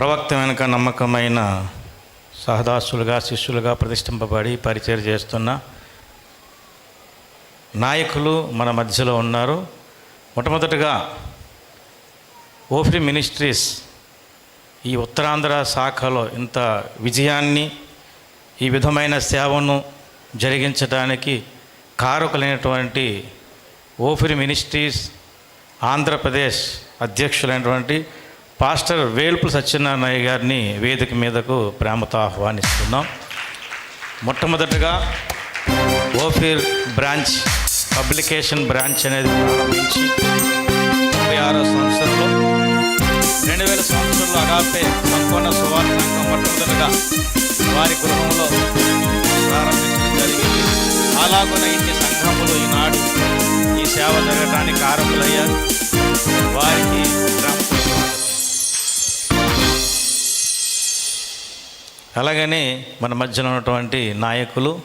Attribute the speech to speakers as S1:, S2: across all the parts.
S1: ప్రవక్త వెనుక నమ్మకమైన సహదాసులుగా శిష్యులుగా ప్రతిష్ఠింపబడి పరిచయం చేస్తున్న నాయకులు మన మధ్యలో ఉన్నారు. మొట్టమొదటిగా ఓఫ్రీ మినిస్ట్రీస్ ఈ ఉత్తరాంధ్ర శాఖలో ఇంత విజయాన్ని ఈ విధమైన సేవను జరిగించడానికి కారకులైనటువంటి ఓఫిరి మినిస్ట్రీస్ ఆంధ్రప్రదేశ్ అధ్యక్షులైనటువంటి పాస్టర్ వేల్పు సత్యనారాయణ గారిని వేదిక మీదకు ప్రేమతో ఆహ్వానిస్తున్నాం. మొట్టమొదటగా ఓఫీర్ బ్రాంచ్ పబ్లికేషన్ బ్రాంచ్ అనేది ప్రారంభించి ముప్పై ఆరో సంవత్సరంలో రెండు వేల సంవత్సరంలో అగాపే సంపూర్ణ సువార్త సంఘం మొట్టమొదటగా వారి గృహంలో ప్రారంభించడం జరిగింది. అలాగున ఇన్ని సంఘములు ఈనాడు ఈ సేవ జరగడానికి ఆరంభులయ్యారు. వారికి గ్రామ అలాగనే మన మధ్యలో ఉన్నటువంటి నాయకులు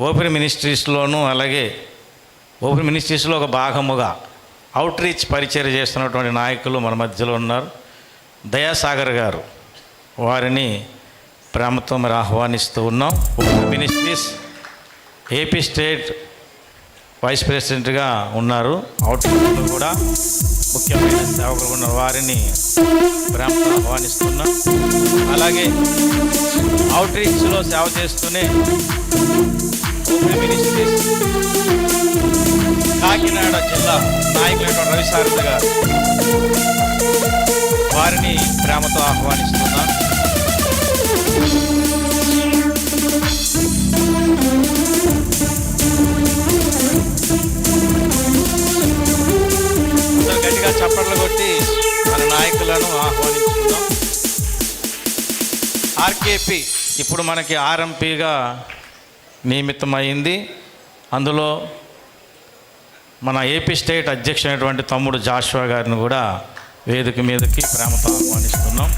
S1: ఓపెన్ మినిస్ట్రీస్లోనూ అలాగే ఓపెన్ మినిస్ట్రీస్లో ఒక భాగముగా అవుట్ రీచ్ పరిచయం చేస్తున్నటువంటి నాయకులు మన మధ్యలో ఉన్నారు. దయాసాగర్ గారు వారిని ప్రేమతో మరి ఆహ్వానిస్తూ ఉన్నాం. Open ministries AP state vice ప్రెసిడెంట్గా ఉన్నారు. అవుట్ కూడా ముఖ్యమైన సేవకులు ఉన్న వారిని ప్రేమతో ఆహ్వానిస్తున్నాం. అలాగే అవుట్ రీచ్లో సేవ చేస్తూనే మినిస్ట్రీస్ కాకినాడ జిల్లా నాయకులైన రవిశారద గారు వారిని ప్రేమతో ఆహ్వానిస్తున్నాం. గట్టిగా చప్పట్లు కొట్టి మన నాయకులను ఆహ్వానించుకుందాం. ఆర్కేపీ ఇప్పుడు మనకి ఆర్ఎంపీగా నియమితమైంది. అందులో మన ఏపీ స్టేట్ అధ్యక్షుడైనటువంటి తమ్ముడు జాషువా గారిని కూడా వేదిక మీదకి ప్రేమతో ఆహ్వానిస్తున్నాం.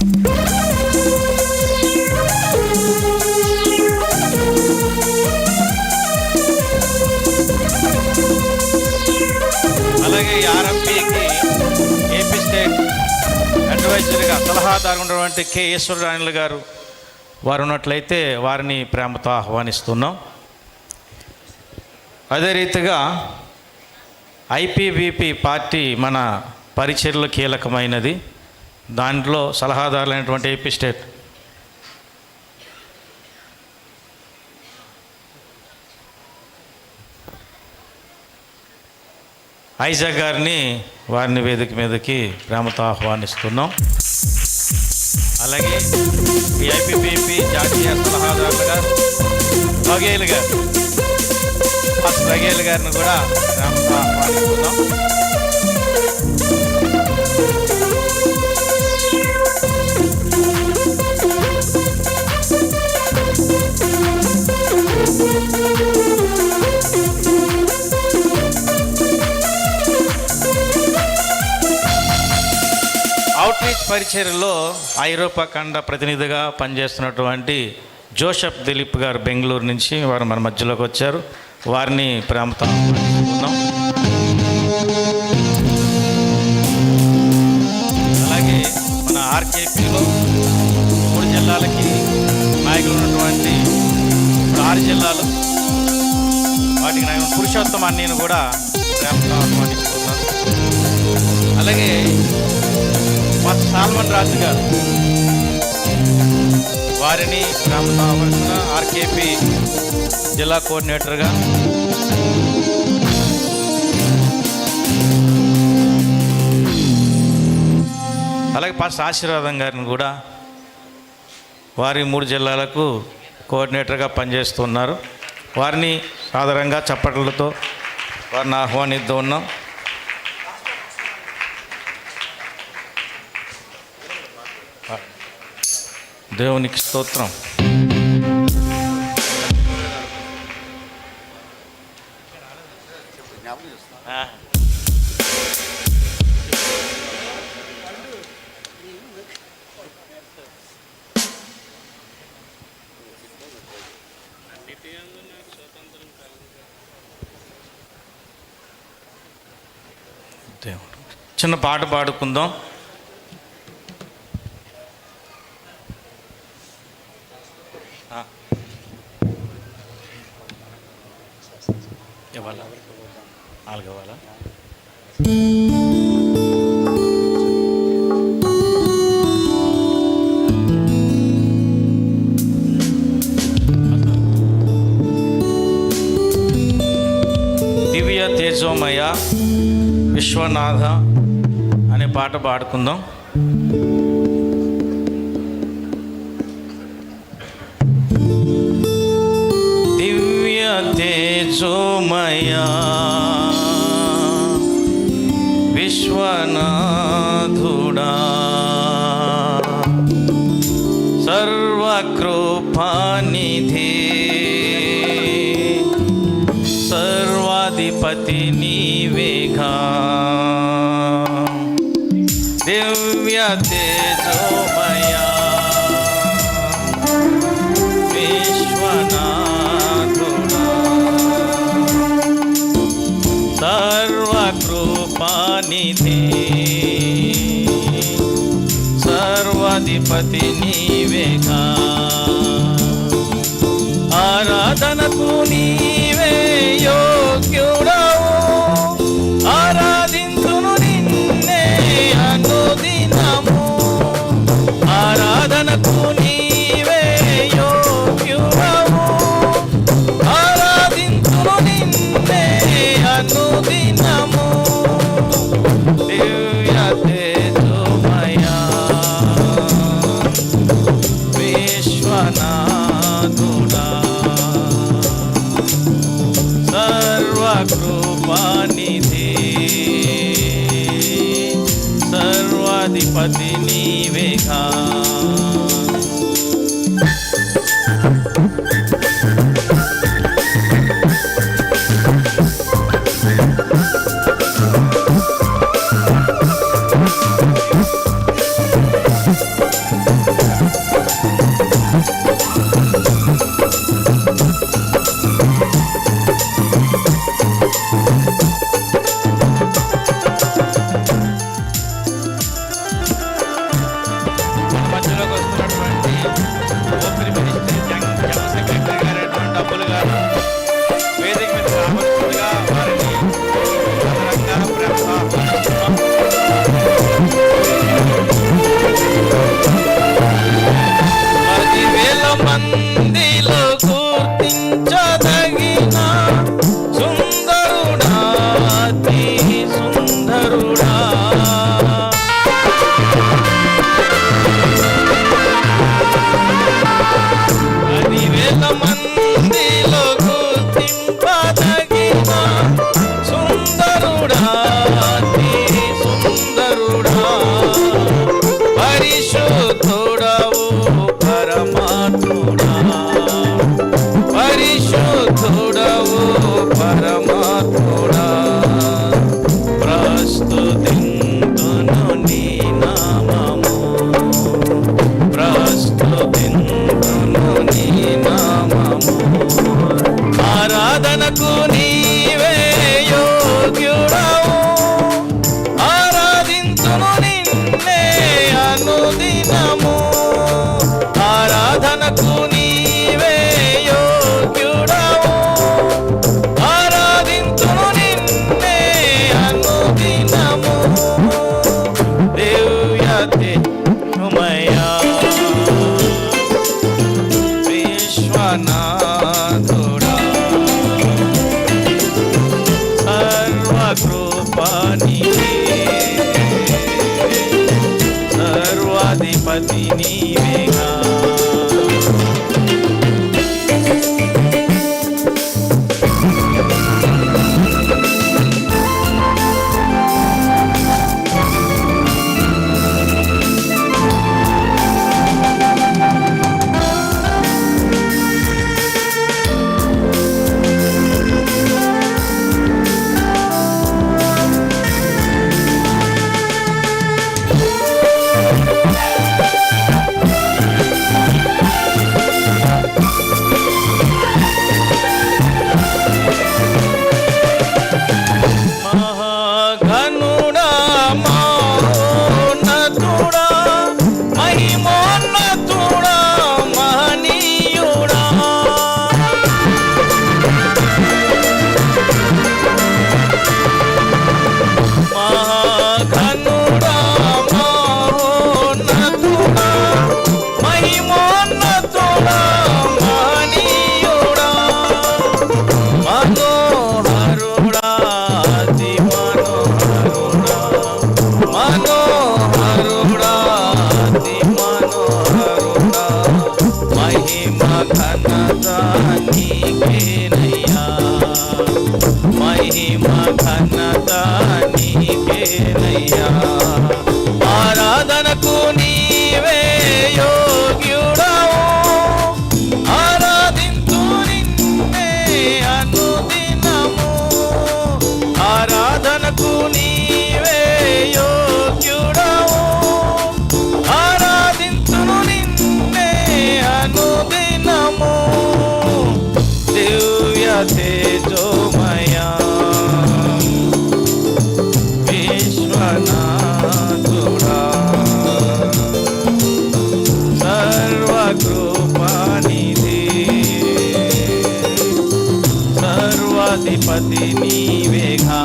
S1: అలాగే ఈ అడ్వైజర్గా సలహాదారు ఉన్నటువంటి కె ఈశ్వరరాయణులు గారు వారు ఉన్నట్లయితే వారిని ప్రేమతో ఆహ్వానిస్తున్నాం. అదే రీతిగా ఐపీబీపీ పార్టీ మన పరిచర్లు కీలకమైనది. దాంట్లో సలహాదారులైనటువంటి ఏపీ స్టేట్ ఐజాక్ గారిని వారిని వేదిక మీదకి ప్రేమతో ఆహ్వానిస్తున్నాం. అలాగే ఈ జాతీయ సలహాదారులుగా బగేలు గారు ఫస్ట్ గారిని కూడా ప్రేమతో ఆహ్వానిస్తున్నాం. పరిచర్లో ఐరోపా ఖండ ప్రతినిధిగా పనిచేస్తున్నటువంటి జోషప్ దిలీప్ గారు బెంగళూరు నుంచి వారు మన మధ్యలోకి వచ్చారు. వారిని ప్రేమతో అలాగే మన ఆర్కేపీలో మూడు జిల్లాలకి నాయకులు ఉన్నటువంటి ఆరు జిల్లాలు. వాటికి నాయకులు పురుషోత్తమాన్ని కూడా ప్రేమతో ఆహ్వానిస్తున్నాను అలాగే మా సాల్మన్ రాజు గారు. వారిని గ్రామ ఆహ్వానిస్తున్న ఆర్కేపీ జిల్లా కోఆర్డినేటర్గా అలాగే పాస్టర్ ఆశీర్వాదం గారిని కూడా వారి మూడు జిల్లాలకు కోఆర్డినేటర్గా పనిచేస్తున్నారు. వారిని ఆధారంగా చప్పట్లతో వారిని ఆహ్వానిస్తూ ఉన్నాం. దేవునికి స్తోత్రం. దేవుడు. చిన్న పాట పాడుకుందాం. Ah. ఇవ్వాలా? దివ్య తేజోమయ విశ్వనాథ అనే పాట పాడుకుందాం. तेजोमया विश्वनाथुडा सर्वकृपानिधि सर्वाधिपति निवेगा दिव्य तेजो గణపతి నీవేగా. ఆరాధనకు నీ time. Thank you. মেঘা సర్వాధిపతి నీవేగా